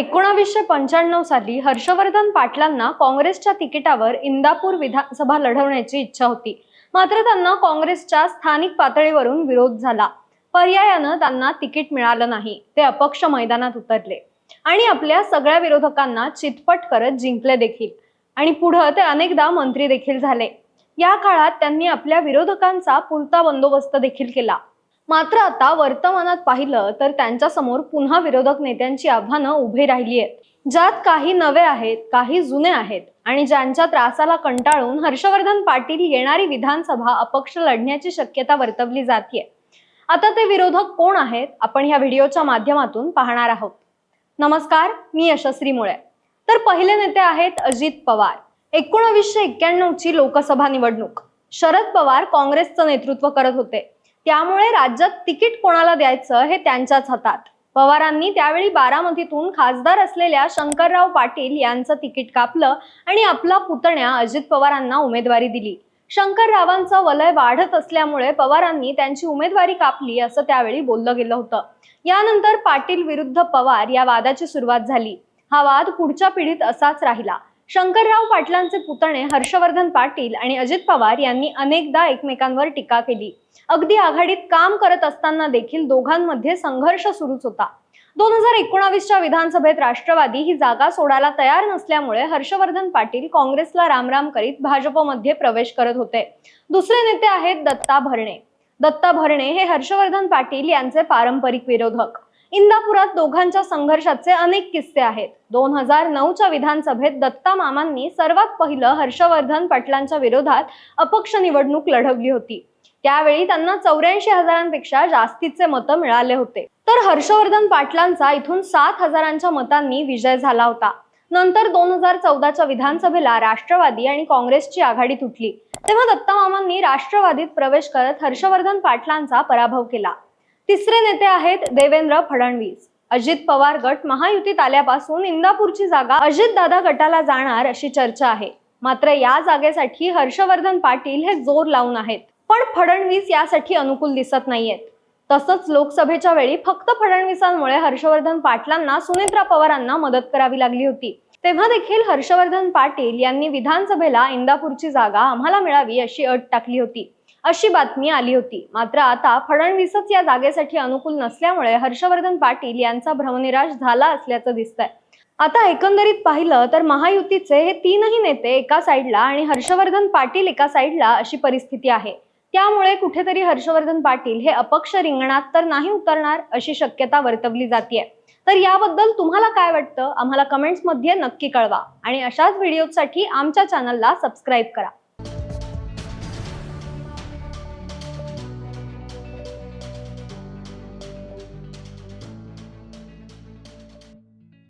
एकोणावीसशे पंच्याण्णव साली हर्षवर्धन पाटलांना काँग्रेसच्या तिकिटावर इंदापूर विधानसभा लढवण्याची इच्छा होती. मात्र त्यांना काँग्रेसच्या स्थानिक पातळीवरून विरोध झाला. पर्यायानं त्यांना तिकीट मिळालं नाही. ते अपक्ष मैदानात उतरले. आणि आपल्या सगळ्या विरोधकांना चितपट करत जिंकले देखील. आणि पुढं ते अनेकदा मंत्री देखील झाले. या काळात त्यांनी आपल्या विरोधकांचा पुरता बंदोबस्त देखील केला. मात्र आता वर्तमानात पाहिलं तर त्यांच्यासमोर पुन्हा विरोधक नेत्यांची आव्हानं उभी राहिली आहेत ज्यात काही नवे आहेत काही जुने आहेत आणि ज्यांच्या त्रासाला कंटाळून हर्षवर्धन पाटील येणारी विधानसभा अपक्ष लढण्याची शक्यता वर्तवली जाते आता ते विरोधक कोण आहेत आपण ह्या व्हिडिओच्या माध्यमातून पाहणार आहोत. नमस्कार मी यशस्वी मुळे. तर पहिले नेते आहेत अजित पवार. एकोणवीसशे एक्क्याण्णव ची लोकसभा निवडणूक. शरद पवार काँग्रेसचं नेतृत्व करत होते. त्यामुळे राज्यात तिकीट कोणाला द्यायचं हे त्यांच्याच हातात. पवारांनी त्यावेळी बारामतीतून खासदार असलेल्या शंकरराव पाटील यांचं तिकीट कापलं आणि आपला पुतण्या अजित पवारांना उमेदवारी दिली. शंकररावांचं वलय वाढत असल्यामुळे पवारांनी त्यांची उमेदवारी कापली असं त्यावेळी बोललं गेलं होतं. यानंतर पाटील विरुद्ध पवार या वादाची सुरुवात झाली. हा वाद पुढच्या पिढीत असाच राहिला. शंकरराव पाटलांचे पुतणे हर्षवर्धन पाटील आणि अजित पवार यांनी अनेकदा एकमेकांवर टीका केली. अगदी आघाडीत काम करत असताना देखील दोघांमध्ये संघर्ष सुरूच होता. दोन हजार एकोणावीसच्या विधानसभेत राष्ट्रवादी ही जागा सोडायला तयार नसल्यामुळे हर्षवर्धन पाटील काँग्रेसला रामराम करीत भाजपमध्ये प्रवेश करत होते. दुसरे नेते आहेत दत्ता भरणे. दत्ता भरणे हे हर्षवर्धन पाटील यांचे पारंपरिक विरोधक. इंदापुरात दोघांच्या संघर्षाचे अनेक किस्से आहेत. दोन हजार नऊच्या विधानसभेत दत्ता मामांनी सर्वात पहिलं हर्षवर्धन पाटलांच्या विरोधात अपक्ष निवडणूक लढवली होती. त्यावेळी त्यांना चौऱ्याऐंशी हजारांपेक्षा जास्तीचे मतं मिळाले होते. तर हर्षवर्धन पाटलांचा इथून सात हजारांच्या मतांनी विजय झाला होता. नंतर दोन हजार चौदाच्या विधानसभेला राष्ट्रवादी आणि काँग्रेसची आघाडी तुटली. तेव्हा दत्ता मामांनी राष्ट्रवादीत प्रवेश करत हर्षवर्धन पाटलांचा पराभव केला. तिसरे नेते आहेत देवेंद्र फडणवीस. अजित पवार गट महायुतीत आल्यापासून इंदापूरची जागा अजित दादा गटाला जाणार अशी चर्चा आहे. मात्र या जागेसाठी हर्षवर्धन पाटील हे जोर लावून आहेत. पण फडणवीस यासाठी अनुकूल दिसत नाहीयेत. तसंच लोकसभेच्या वेळी फक्त फडणवीसांमुळे हर्षवर्धन पाटलांना सुनेत्रा पवारांना मदत करावी लागली होती. तेव्हा देखील हर्षवर्धन पाटील यांनी विधानसभेला इंदापूरची जागा आम्हाला मिळावी अशी अट टाकली होती. अशी बातमी आली होती. मात्र आता फडणवीसच या जागेसाठी अनुकूल नसल्यामुळे हर्षवर्धन पाटील यांचा भ्रमनिराश झाला असल्याचं दिसतंय. आता एकंदरीत पाहिलं तर महायुतीचे हे तीनही नेते एका साईडला आणि हर्षवर्धन पाटील एका साईडला अशी परिस्थिती आहे. त्यामुळे कुठेतरी हर्षवर्धन पाटील हे अपक्ष रिंगणात तर नाही उतरणार अशी शक्यता वर्तवली जाते तर याबद्दल तुम्हाला काय वाटतं? आम्हाला कमेंट्समध्ये नक्की कळवा. आणि अशाच व्हिडिओसाठी आमच्या चॅनलला सबस्क्राईब करा.